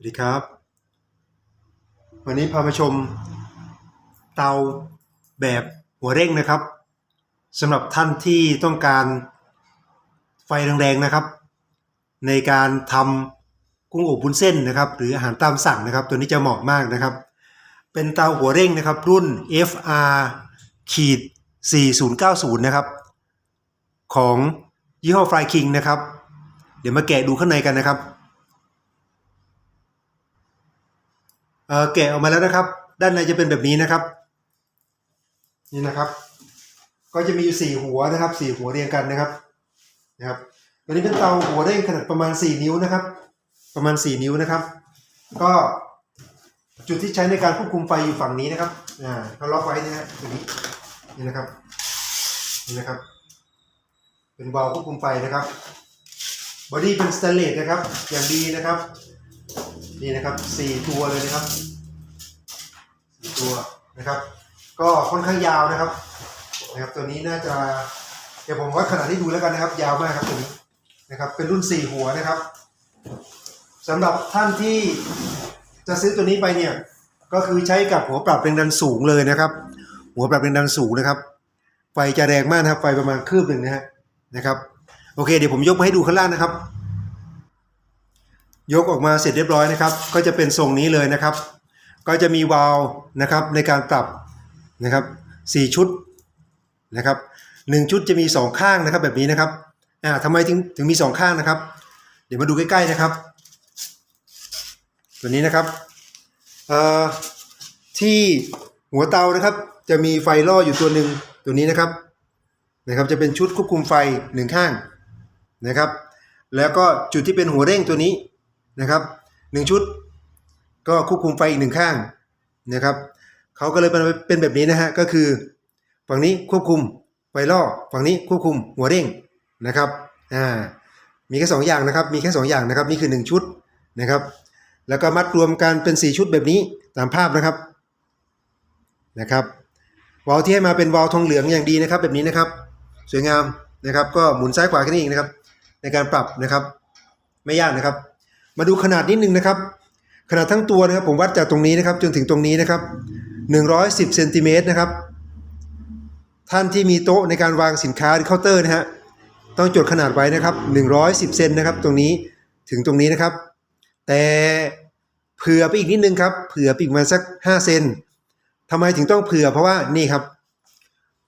สวัสดีครับ วันนี้พามาชมเตาแบบหัวเร่งนะครับสำหรับท่านที่ต้องการไฟแรงๆนะครับ ในการทำกุ้งอบบุนเส้นนะครับ หรืออาหารตามสั่งนะครับ ตัวนี้จะเหมาะมากนะครับ เป็นเตาหัวเร่งนะครับ รุ่น FR ขีด4090 นะครับ ของยี่ห้อ Fry King นะครับ เดี๋ยวมาแกะดูข้างในกันนะครับ เอ่อ แกะออกมาแล้วนะครับ ด้านในจะเป็นแบบนี้นะครับ นี่นะครับ ก็จะมีอยู่สี่หัวนะครับสี่หัวเรียงกันนะครับนะครับตัวนี้เป็นเตาหัวเร่งขนาดประมาณสี่นิ้วนะครับ ประมาณสี่นิ้วนะครับ ก็จุดที่ใช้ในการควบคุมไฟอยู่ฝั่งนี้นะครับ อ่าเขาล็อกไว้นะฮะตรงนี้ นี่นะครับ นี่นะครับ เป็นวาล์วควบคุมไฟนะครับ บอดี้เป็นสแตนเลสนะครับ อย่างดีนะครับ นี่นะครับสี่ตัวเลยนะครับสี่ตัวนะครับ ก็ค่อนข้างยาวนะครับนะครับ ตัวนี้น่าจะเดี๋ยวผมวัดขนาดให้ดูแล้วกันนะครับ ยาวมากครับตัวนี้นะครับ เป็นรุ่นสี่หัวนะครับสำหรับท่านที่จะซื้อตัวนี้ไปเนี่ยก็คือใช้กับหัวปรับแรงดันสูงเลยนะครับ หัวปรับแรงดันสูงนะครับ ไฟจะแรงมากนะครับ ไฟประมาณคืบหนึ่งนะฮะนะครับ โอเค เดี๋ยวผมยกมาให้ดูข้างล่างนะครับ ยกออกมาเสร็จเรียบร้อยนะครับ ก็จะเป็นทรงนี้เลยนะครับ ก็จะมีวาล์วนะครับในการปรับนะครับสี่ชุดนะครับหนึ่งชุดจะมีสองข้างนะครับแบบนี้นะครับอ่าทำไมถึงถึงมีสองข้างนะครับ เดี๋ยวมาดูใกล้ๆนะครับ ตัวนี้นะครับเอ่อที่หัวเตานะครับ จะมีไฟล่ออยู่ตัวหนึ่งตัวนี้นะครับนะครับ จะเป็นชุดควบคุมไฟหนึ่งข้างนะครับ แล้วก็จุดที่เป็นหัวเร่งตัวนี้ นะครับหนึ่งชุด ก็ควบคุมไฟอีกหนึ่งข้างนะครับเขาก็เลยเป็นแบบนี้นะฮะก็คือ ฝั่งนี้ควบคุมไฟล่อฝั่งนี้ควบคุมหัวเร่งนะครับอ่ามีแค่สองอย่างนะครับมีแค่สองอย่างนะครับนี่คือหนึ่งชุดนะครับ แล้วก็มัดรวมกันเป็นสี่ชุดแบบนี้ตามภาพนะครับนะครับวาลที่ให้มาเป็นวาลทองเหลืองอย่างดีนะครับแบบนี้นะครับสวยงามนะครับก็หมุนซ้ายขวาแค่นี้เองนะครับในการปรับนะครับไม่ยากนะครับ มาดูขนาดนิดนึงนะครับ ขนาดทั้งตัวนะครับผมวัดจากตรงนี้นะครับจนถึงตรงนี้นะครับ 110เซนติเมตรนะครับ ท่านที่มีโต๊ะในการวางสินค้าเคาน์เตอร์นะฮะต้องจดขนาดไว้นะครับ 110เซนนะครับ ตรงนี้ถึงตรงนี้นะครับ แต่เผื่อไปอีกนิดนึงครับเผื่อไปอีกมาสัก 5 เซนทำไมถึงต้องเผื่อเพราะว่านี่ครับ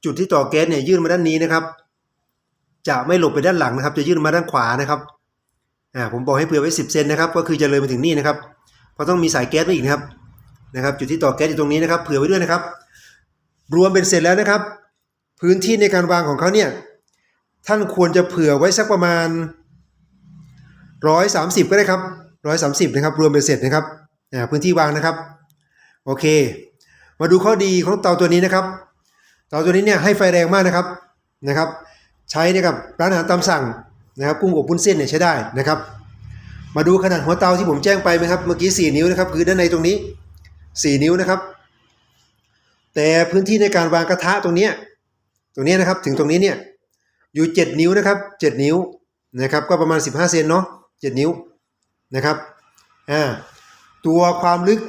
จุดที่ต่อแก๊สเนี่ยยื่นมาด้านนี้นะครับ จะไม่หลบไปด้านหลังนะครับ จะยื่นมาด้านขวานะครับ อ่าผมบอกให้เผื่อไว้10เซนนะครับก็คือจะเลยมาถึงนี่นะครับเพราะต้องมีสายแก๊สไว้อีกนะครับนะครับ จุดที่ต่อแก๊สอยู่ตรงนี้นะครับเผื่อไว้ด้วยนะครับ รวมเป็นเสร็จแล้วนะครับ พื้นที่ในการวางของเขาเนี่ยท่านควรจะเผื่อไว้สักประมาณ 130 ก็ได้ครับ130นะครับรวมเป็นเสร็จนะครับอ่าพื้นที่วางนะครับโอเค มาดูข้อดีของเตาตัวนี้นะครับ เตาตัวนี้เนี่ยให้ไฟแรงมากนะครับนะครับ ใช้ในกับร้านอาหารตามสั่ง นะครับกุ้งอบวุ้นเส้นเนี่ยใช้ได้นะครับ มาดูขนาดหัวเตาที่ผมแจ้งไปไหมครับเมื่อกี้ 4 นิ้วนะครับคือด้านในตรงนี้ 4 นิ้วนะครับ แต่พื้นที่ในการวางกระทะตรงนี้ตรงนี้นะครับถึงตรงนี้เนี่ยอยู่ 7 นิ้วนะครับ 7 นิ้วนะครับก็ประมาณ 15 เซนเนาะ7 นิ้วนะครับอ่าตัวความลึก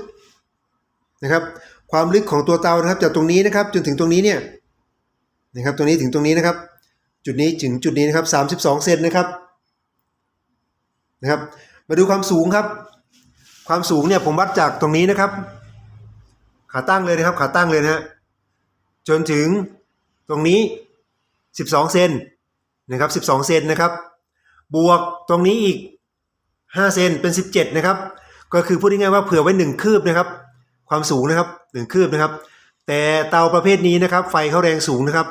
นะครับความลึกของตัวเตานะครับจากตรงนี้นะครับจนถึงตรงนี้เนี่ยนะครับตรงนี้ถึงตรงนี้นะครับ จุดนี้ถึงจุดนี้นะครับ 32 เซนนะครับนะครับ มาดูความสูงครับ ความสูงเนี่ยผมวัดจากตรงนี้นะครับ ขาตั้งเลยนะครับ ขาตั้งเลยนะฮะจนถึงตรงนี้ 12 เซนนะครับ 12 เซนนะครับ บวกตรงนี้อีก 5 เซนเป็น 17 นะครับ ก็คือพูดง่ายๆว่าเผื่อไว้ 1 คืบนะครับ ความสูงนะครับ 1 คืบนะครับ แต่เตาประเภทนี้นะครับ ไฟเขาแรงสูงนะครับ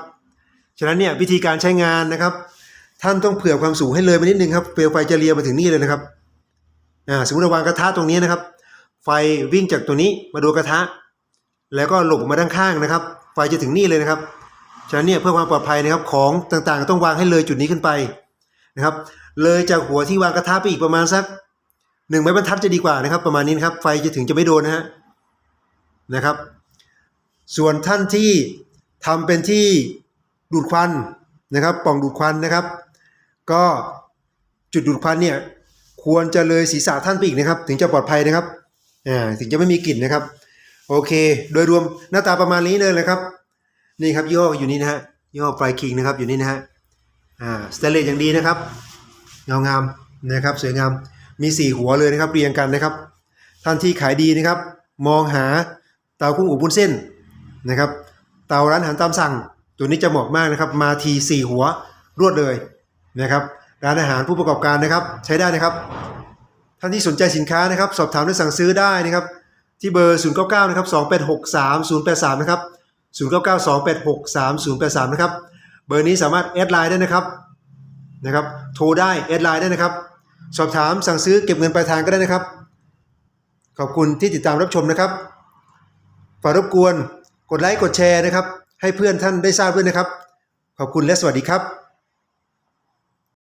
ฉะนั้นเนี่ยวิธีการใช้งานนะครับ ท่านต้องเผื่อความสูงให้เลยไปนิดนึงครับเปลวไฟจะเลียมาถึงนี่เลยนะครับอ่าสมมติเราวางกระทะตรงนี้นะครับ ไฟวิ่งจากตัวนี้มาดูกระทะ แล้วก็หลบมาด้านข้างนะครับ ไฟจะถึงนี่เลยนะครับ ฉะนั้นเนี่ยเพื่อความปลอดภัยนะครับของต่างๆ ต้องวางให้เลยจุดนี้ขึ้นไปนะครับ เลยจากหัวที่วางกระทะไปอีกประมาณสักหนึ่งไม้บรรทัดจะดีกว่านะครับ ประมาณนี้นะครับ ไฟจะถึงจะไม่โดนนะฮะนะครับ ส่วนท่านที่ทำเป็นที่ ดูดควันนะครับปล่องดูดควันนะครับ ก็จุดดูดควันเนี่ยควรจะเลยศีรษะท่านไปอีกนะครับ ถึงจะปลอดภัยนะครับอ่าถึงจะไม่มีกลิ่นนะครับ โอเค โดยรวมหน้าตาประมาณนี้เลยเลยครับ นี่ครับย่ออยู่นี่นะฮะย่อไฟคิงนะครับอยู่นี่นะฮะอ่าสเตเลสอย่างดีนะครับเงางามนะครับสวยงามมีสี่หัวเลยนะครับเรียงกันนะครับ ท่านที่ขายดีนะครับ มองหาเตากุ้งอบวุ้นเส้นนะครับ เตาร้านอาหารตามสั่ง ตัวนี้จะเหมาะมากนะครับมาทีสี่หัวรวดเลยนะครับร้านอาหารผู้ประกอบการนะครับ ใช้ได้นะครับ ท่านที่สนใจสินค้านะครับ สอบถามและสั่งซื้อได้นะครับ ที่เบอร์ 099 นะครับ 2863 083 นะครับ 099 286 3083 นะครับ เบอร์นี้สามารถแอดไลน์ได้นะครับนะครับ โทรได้แอดไลน์ได้นะครับ สอบถามสั่งซื้อเก็บเงินปลายทางก็ได้นะครับ ขอบคุณที่ติดตามรับชมนะครับฝากรบกวนกดไลค์กดแชร์นะครับ ให้เพื่อนท่านได้ทราบด้วยนะครับ ขอบคุณและสวัสดีครับ